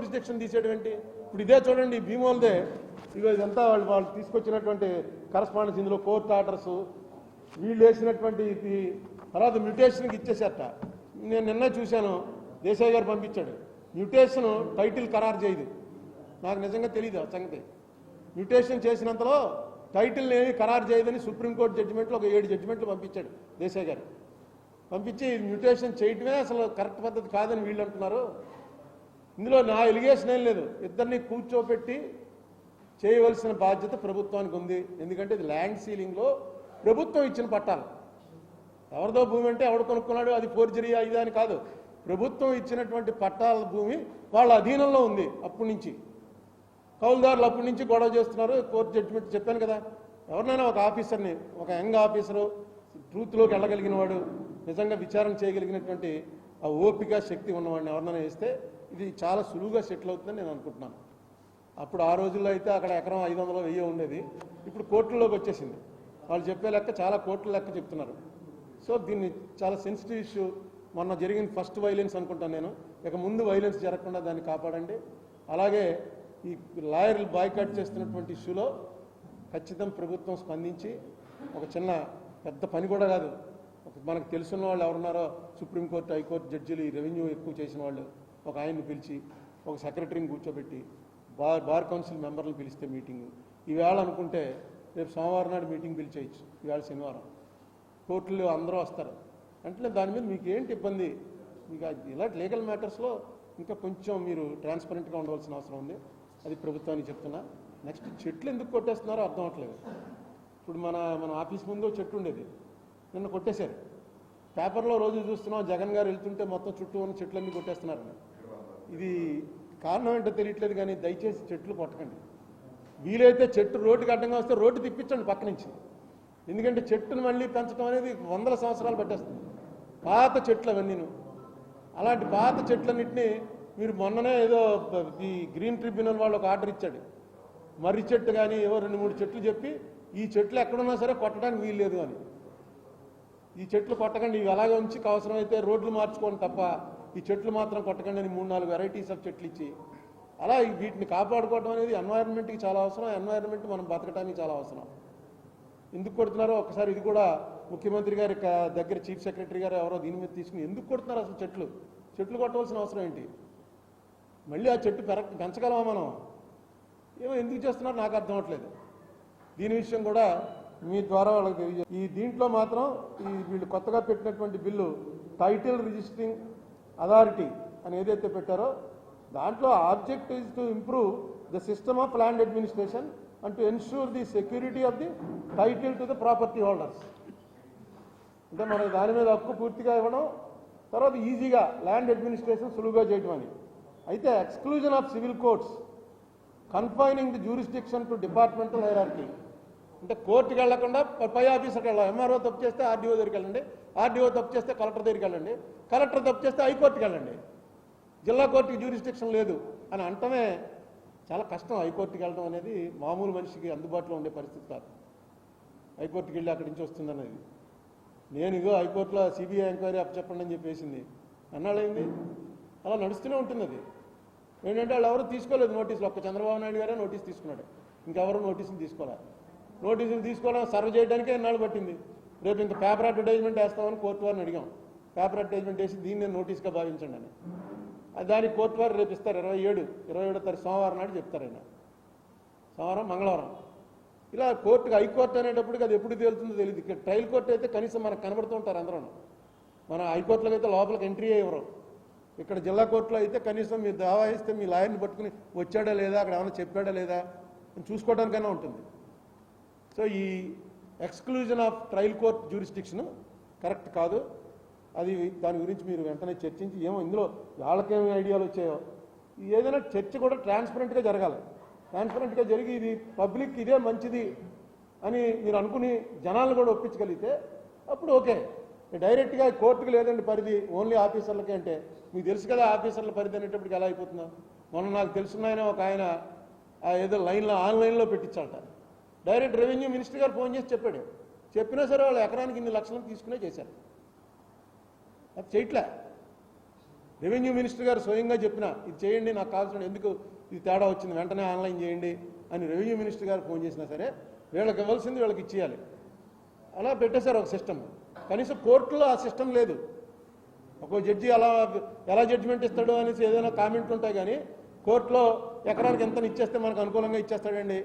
Jurisdiction తీసేయడం ఏంటి ఇప్పుడు ఇదే చూడండి భీమోల్దే ఇగో ఇదంతా వాళ్ళు వాళ్ళు తీసుకొచ్చినటువంటి కరస్పాండెన్స్ ఇందులో కోర్ట్ ఆర్డర్స్ వీళ్ళు వేసినటువంటి ఇది తర్వాత మ్యూటేషన్కి ఇచ్చేసేట నేను నిన్న చూశాను దేశాయ్ గారు పంపించాడు. మ్యూటేషన్ టైటిల్ ఖరారు చేయదు. నాకు నిజంగా తెలియదు ఆ సంగతి. మ్యూటేషన్ చేసినంతలో టైటిల్ ఏమి ఖరారు చేయదని సుప్రీంకోర్టు జడ్జిమెంట్లో ఒక ఏడు జడ్జిమెంట్లు పంపించాడు దేశాయ్ గారు. పంపించి మ్యూటేషన్ చేయటమే అసలు కరెక్ట్ పద్ధతి కాదని వీళ్ళు అంటున్నారు. ఇందులో నా ఎలిగేషన్ ఏం లేదు. ఇద్దరిని కూర్చోబెట్టి చేయవలసిన బాధ్యత ప్రభుత్వానికి ఉంది. ఎందుకంటే ఇది ల్యాండ్ సీలింగ్లో ప్రభుత్వం ఇచ్చిన పట్టాలు. ఎవరిదో భూమి అంటే ఎవడు కొనుక్కున్నాడు అది ఫోర్జరీ ఇది అని కాదు. ప్రభుత్వం ఇచ్చినటువంటి పట్టాల భూమి వాళ్ళ అధీనంలో ఉంది అప్పటి నుంచి. కౌలుదారులు అప్పటి నుంచి గొడవ చేస్తున్నారు. కోర్టు జడ్జిమెంట్ చెప్పాను కదా. ఎవరినైనా ఒక ఆఫీసర్ని ఒక యంగ్ ఆఫీసరు ట్రూత్లోకి వెళ్ళగలిగిన వాడు నిజంగా విచారణ చేయగలిగినటువంటి ఆ ఓపిక శక్తి ఉన్నవాడిని ఎవరినైనా వేస్తే ఇది చాలా సులువుగా సెటిల్ అవుతుందని నేను అనుకుంటున్నాను. అప్పుడు ఆ రోజుల్లో అయితే అక్కడ ఎకరం ఐదు వందలు వెయ్యి ఉండేది. ఇప్పుడు కోట్లలోకి వచ్చేసింది. వాళ్ళు చెప్పే లెక్క చాలా కోర్టుల లెక్క చెప్తున్నారు. సో దీన్ని చాలా సెన్సిటివ్ ఇష్యూ మొన్న జరిగిన ఫస్ట్ వైలెన్స్ అనుకుంటాను నేను. ఇక ముందు వైలెన్స్ జరగకుండా దాన్ని కాపాడండి. అలాగే ఈ లాయర్లు బాయ్కాట్ చేస్తున్నటువంటి ఇష్యూలో ఖచ్చితంగా ప్రభుత్వం స్పందించి ఒక చిన్న పెద్ద పని కూడా కాదు. మనకు తెలిసిన వాళ్ళు ఎవరున్నారో సుప్రీంకోర్టు హైకోర్టు జడ్జిలు ఈ రెవెన్యూ ఎక్కువ చేసిన వాళ్ళు. ఒక ఆయన్ని పిలిచి ఒక సెక్రటరీని కూర్చోబెట్టి బార్ బార్ కౌన్సిల్ మెంబర్లను పిలిస్తే మీటింగ్. ఈవేళ అనుకుంటే రేపు సోమవారం నాడు మీటింగ్ పిలిచేయచ్చు ఈవేళ శనివారం. కోర్టులు అందరూ వస్తారు. అంటే దాని మీద మీకు ఏంటి ఇబ్బంది? మీకు ఇలాంటి లీగల్ మ్యాటర్స్లో ఇంకా కొంచెం మీరు ట్రాన్స్పరెంట్గా ఉండవలసిన అవసరం ఉంది. అది ప్రభుత్వానికి చెప్తున్నా. నెక్స్ట్ చెట్లు ఎందుకు కొట్టేస్తున్నారో అర్థం అవట్లేదు. ఇప్పుడు మన మన ఆఫీస్ ముందు ఓ చెట్టు ఉండేది. నిన్న కొట్టేశారు. పేపర్లో రోజు చూస్తున్నాం జగన్ గారు వెళ్తుంటే మొత్తం చుట్టూ ఉన్న చెట్లన్నీ కొట్టేస్తున్నారని ఇది కారణం ఏంటో తెలియట్లేదు కానీ దయచేసి చెట్లు కొట్టకండి. వీలైతే చెట్టు రోడ్డుకి అడ్డంగా వస్తే రోడ్డు తిప్పించండి పక్క నుంచి. ఎందుకంటే చెట్టును మళ్ళీ పెంచడం అనేది వందల సంవత్సరాలు పట్టేస్తుంది. పాత చెట్లు అవన్నీను అలాంటి పాత చెట్లన్నింటినీ మీరు మొన్ననే ఏదో ఈ గ్రీన్ ట్రిబ్యునల్ వాళ్ళు ఒక ఆర్డర్ ఇచ్చాడు. మర్రి చెట్టు కానీ ఏవో రెండు మూడు చెట్లు చెప్పి ఈ చెట్లు ఎక్కడున్నా సరే కొట్టడానికి వీలు లేదు అని. ఈ చెట్లు కొట్టకండి ఇవి అలాగే ఉంచి అవసరమైతే రోడ్లు మార్చుకోండి తప్ప ఈ చెట్లు మాత్రం కొట్టకండి అని మూడు నాలుగు వెరైటీస్ ఆఫ్ చెట్లు ఇచ్చి అలా వీటిని కాపాడుకోవడం అనేది ఎన్వైరన్మెంట్కి చాలా అవసరం ఎన్వైరన్మెంట్ మనం బతకడానికి చాలా అవసరం. ఎందుకు కొడుతున్నారో ఒకసారి ఇది కూడా ముఖ్యమంత్రి గారి దగ్గర చీఫ్ సెక్రటరీ గారు ఎవరో దీని మీద తీసుకుని ఎందుకు కొడుతున్నారు అసలు చెట్లు? చెట్లు కొట్టవలసిన అవసరం ఏంటి? మళ్ళీ ఆ చెట్టు పెర పెంచగలమా మనం? ఏమో ఎందుకు చేస్తున్నారో నాకు అర్థం అవట్లేదు దీని విషయం కూడా మీ ద్వారా వాళ్ళకి తెలియజే ఈ దీంట్లో మాత్రం ఈ వీళ్ళు కొత్తగా పెట్టినటువంటి బిల్లు టైటిల్ రిజిస్టరింగ్ అథారిటీ అని ఏదైతే పెట్టారో దాంట్లో object is to improve the system of land administration and to ensure the security of the title to the property holders అంటే మనకి దాని మీద హక్కు పూర్తిగా ఇవ్వడం తర్వాత ఈజీగా ల్యాండ్ అడ్మినిస్ట్రేషన్ సులువుగా చేయటం అని. అయితే exclusion of civil courts confining the jurisdiction to departmental hierarchy అంటే కోర్టుకి వెళ్ళకుండా పై ఆఫీసర్కి వెళ్ళాలి. ఎంఆర్ఓ తప్పు చేస్తే ఆర్డీఓ దగ్గరికి వెళ్ళండి. ఆర్డీఓ తప్పు చేస్తే కలెక్టర్ దగ్గరికి వెళ్ళండి. కలెక్టర్ తప్పు చేస్తే హైకోర్టుకి వెళ్ళండి. జిల్లా కోర్టుకి జ్యూరిస్టిక్షన్ లేదు అని అంటమే చాలా కష్టం. హైకోర్టుకి వెళ్ళడం అనేది మామూలు మనిషికి అందుబాటులో ఉండే పరిస్థితి కాదు. హైకోర్టుకి వెళ్ళి అక్కడి నుంచి వస్తుందన్నది నేను ఇగో హైకోర్టులో సిబిఐ ఎంక్వైరీ అప్పచెప్పండి అని చెప్పేసింది. అన్నాళ్ళైంది? అలా నడుస్తూనే ఉంటుంది అది. ఏంటంటే వాళ్ళు ఎవరు తీసుకోలేదు నోటీసులు. ఒక్క చంద్రబాబు నాయుడు గారే నోటీస్ తీసుకున్నాడు. ఇంకెవరు నోటీసులు తీసుకోవాలి నోటీసులు తీసుకోవడం సర్వ్ చేయడానికే ఎన్నాళ్ళు పట్టింది? రేపు ఇంత పేపర్ అడ్వర్టైజ్మెంట్ వేస్తామని కోర్టు వారిని అడిగాం. పేపర్ అడ్వర్టైజ్మెంట్ వేసి దీన్ని నోటీస్గా భావించండి అని. దానికి కోర్టు వారు రేపు ఇస్తారు ఇరవై ఏడు ఇరవై ఏడో తారీఖు సోమవారం నాడు చెప్తారు ఆయన. సోమవారం మంగళవారం. ఇలా కోర్టుకి హైకోర్టు అనేటప్పటికి అది ఎప్పుడు తేలుతుందో తెలియదు ఇక్కడ ట్రయల్ కోర్టు అయితే కనీసం మనకు కనబడుతూ ఉంటారు అందరూ మన హైకోర్టులకు అయితే లోపలికి ఎంట్రీ అయ్యవరు. ఇక్కడ జిల్లా కోర్టులో అయితే కనీసం మీరు దావా ఇస్తే మీ లాయర్ని పట్టుకుని వచ్చాడా లేదా అక్కడ ఏమైనా చెప్పాడా లేదా అని చూసుకోవడానికైనా ఉంటుంది. సో ఈ exclusion of trial court jurisdiction correct కాదు. అది దాని గురించి మీరు వెంటనే చర్చించి ఏమో ఇందులో వాళ్ళకేమి ఐడియాలు వచ్చాయో. ఏదైనా చర్చ కూడా ట్రాన్స్పరెంట్గా జరగాలి. ట్రాన్స్పరెంట్గా జరిగి ఇది పబ్లిక్ ఇదే మంచిది అని మీరు అనుకుని జనాలను కూడా ఒప్పించగలిగితే అప్పుడు ఓకే. డైరెక్ట్గా కోర్టుకు లేదండి పరిధి ఓన్లీ ఆఫీసర్లకే అంటే. మీకు తెలుసు కదా ఆఫీసర్ల పరిధి అనేటప్పటికి ఎలా అయిపోతుందో. మొన్న నాకు తెలుసున్న ఆయన ఒక ఆయన ఆ ఏదో లైన్లో ఆన్లైన్లో పెట్టించాలట డైరెక్ట్ రెవెన్యూ మినిస్టర్ గారు ఫోన్ చేసి చెప్పాడు. చెప్పినా సరే వాళ్ళు ఎకరానికి ఇన్ని లక్షలను తీసుకునే చేశారు. అది చేయట్లే. రెవెన్యూ మినిస్టర్ గారు స్వయంగా చెప్పిన ఇది చేయండి నాకు కావాల్సిన ఎందుకు ఇది తేడా వచ్చింది వెంటనే ఆన్లైన్ చేయండి అని రెవెన్యూ మినిస్టర్ గారు ఫోన్ చేసినా సరే వీళ్ళకి ఇవ్వాల్సింది వీళ్ళకి ఇచ్చేయాలి. అలా పెట్టేశారు ఒక సిస్టమ్ కనీసం కోర్టులో ఆ సిస్టమ్ లేదు. ఒక జడ్జి అలా ఎలా జడ్జిమెంట్ ఇస్తాడు అనేసి ఏదైనా కామెంట్ ఉంటాయి కానీ కోర్టులో ఎకరానికి ఎంత ఇచ్చేస్తే మనకు అనుకూలంగా ఇచ్చేస్తాడండి?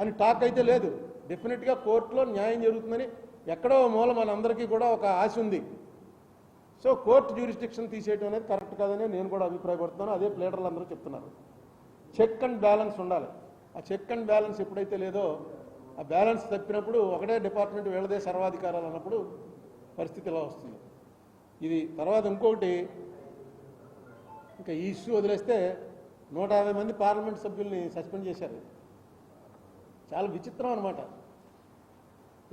అని టాక్ అయితే లేదు. డెఫినెట్గా కోర్టులో న్యాయం జరుగుతుందని ఎక్కడో మూల మనందరికీ కూడా ఒక ఆశ ఉంది. సో కోర్టు జ్యూరిస్డిక్షన్ తీసేయడం అనేది కరెక్ట్ కాదని నేను కూడా అభిప్రాయపడుతున్నాను. అదే ప్లేడర్లు అందరూ చెప్తున్నారు. చెక్ అండ్ బ్యాలెన్స్ ఉండాలి. ఆ చెక్ అండ్ బ్యాలెన్స్ ఎప్పుడైతే లేదో ఆ బ్యాలెన్స్ తప్పినప్పుడు ఒకటే డిపార్ట్మెంట్ వీళ్ళదే సర్వాధికారాలు అన్నప్పుడు పరిస్థితి ఇలా వస్తుంది? ఇది తర్వాత ఇంకొకటి ఇంకా ఈ ఇష్యూ వదిలేస్తే నూట యాభై మంది పార్లమెంట్ సభ్యుల్ని సస్పెండ్ చేశారు. చాలా విచిత్రం అనమాట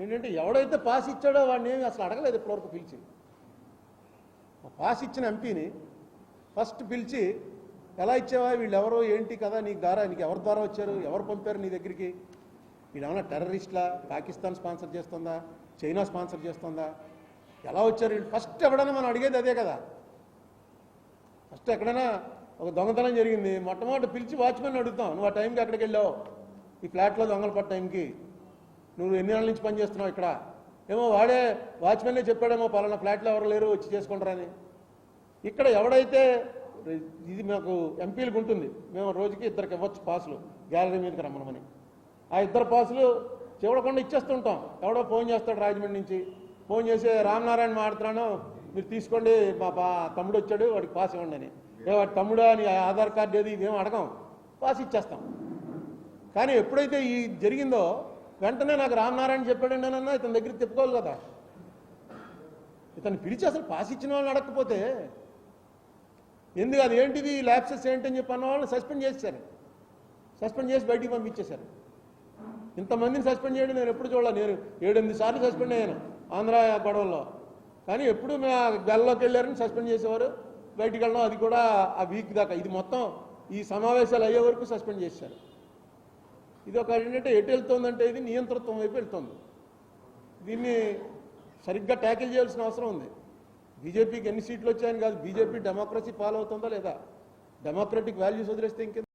ఏంటంటే ఎవడైతే పాస్ ఇచ్చాడో వాడిని ఏమి అసలు అడగలేదు ఇప్పటివరకు పిలిచి. పాస్ ఇచ్చిన ఎంపీని ఫస్ట్ పిలిచి ఎలా ఇచ్చావా? వీళ్ళు ఎవరో ఏంటి కదా? నీకు ద్వారా నీకు ఎవరి ద్వారా వచ్చారు? ఎవరు పంపారు నీ దగ్గరికి? వీళ్ళేమన్నా టెర్రరిస్ట్లా? పాకిస్తాన్ స్పాన్సర్ చేస్తుందా? చైనా స్పాన్సర్ చేస్తుందా? ఎలా వచ్చారు వీళ్ళు? ఫస్ట్ ఎవడైనా మనం అడిగేది అదే కదా. ఫస్ట్ ఎక్కడైనా ఒక దొంగతనం జరిగింది. మొట్టమొదటి పిలిచి వాచ్మెన్ అడుగుతాం నువ్వు ఆ టైంకి ఎక్కడికి వెళ్ళావు? ఈ ఫ్లాట్లో దొంగలు పట్ట టైంకి నువ్వు ఎన్ని నెలల నుంచి పని చేస్తున్నావు ఇక్కడ? ఏమో వాడే వాచ్మెన్నే చెప్పాడేమో పలానా ఫ్లాట్లో ఎవరు లేరు వచ్చి చేసుకుంటారని ఇక్కడ ఎవడైతే ఇది మాకు ఎంపీలకు ఉంటుంది మేము రోజుకి ఇద్దరికి ఇవ్వచ్చు పాసులు గ్యాలరీ మీదకి రమ్మనమని. ఆ ఇద్దరు పాసులు చివడకుండా ఇచ్చేస్తుంటాం. ఎవడో ఫోన్ చేస్తాడు రాజమండ్రి నుంచి. ఫోన్ చేసి రామనారాయణ మాడుతున్నాను మీరు తీసుకోండి మా తమ్ముడు వచ్చాడు వాడికి పాస్ ఇవ్వండి అని. ఏ వాడి తమ్ముడా అని ఆధార్ కార్డు ఏది ఇవేం అడగం పాస్ ఇచ్చేస్తాం. కానీ ఎప్పుడైతే ఈ జరిగిందో వెంటనే నాకు రామనారాయణ చెప్పాడండి అన్న ఇతని దగ్గర తిప్పుకోవాలి కదా. ఇతను పిలిచి అసలు పాస్ ఇచ్చిన వాళ్ళని అడగకపోతే ఎందుకు అది ఏంటిది ల్యాప్సెస్ ఏంటని చెప్పి అన్న వాళ్ళని సస్పెండ్ చేశారు సస్పెండ్ చేసి బయటికి పంపించేశారు. ఇంతమందిని సస్పెండ్ చేయడం నేను ఎప్పుడు చూడాలి. నేను ఏడెనిమిది సార్లు సస్పెండ్ అయ్యాను ఆంధ్ర గొడవల్లో కానీ ఎప్పుడు మేము ఆ గల్లోకి వెళ్ళారని సస్పెండ్ చేసేవారు. బయటికి వెళ్ళడం అది కూడా ఆ వీక్ దాకా. ఇది మొత్తం ఈ సమావేశాలు అయ్యే వరకు సస్పెండ్ చేశారు ఇది ఒక ఏంటంటే ఎటు వెళ్తుందంటే ఇది నియంతృత్వం వైపు వెళ్తుంది. దీన్ని సరిగ్గా ట్యాకిల్ చేయాల్సిన అవసరం ఉంది. బీజేపీకి ఎన్ని సీట్లు వచ్చాయని కాదు బీజేపీ డెమోక్రసీ ఫాలో అవుతుందా లేదా? డెమోక్రటిక్ వాల్యూస్ వదిలేస్తే ఇంకెంత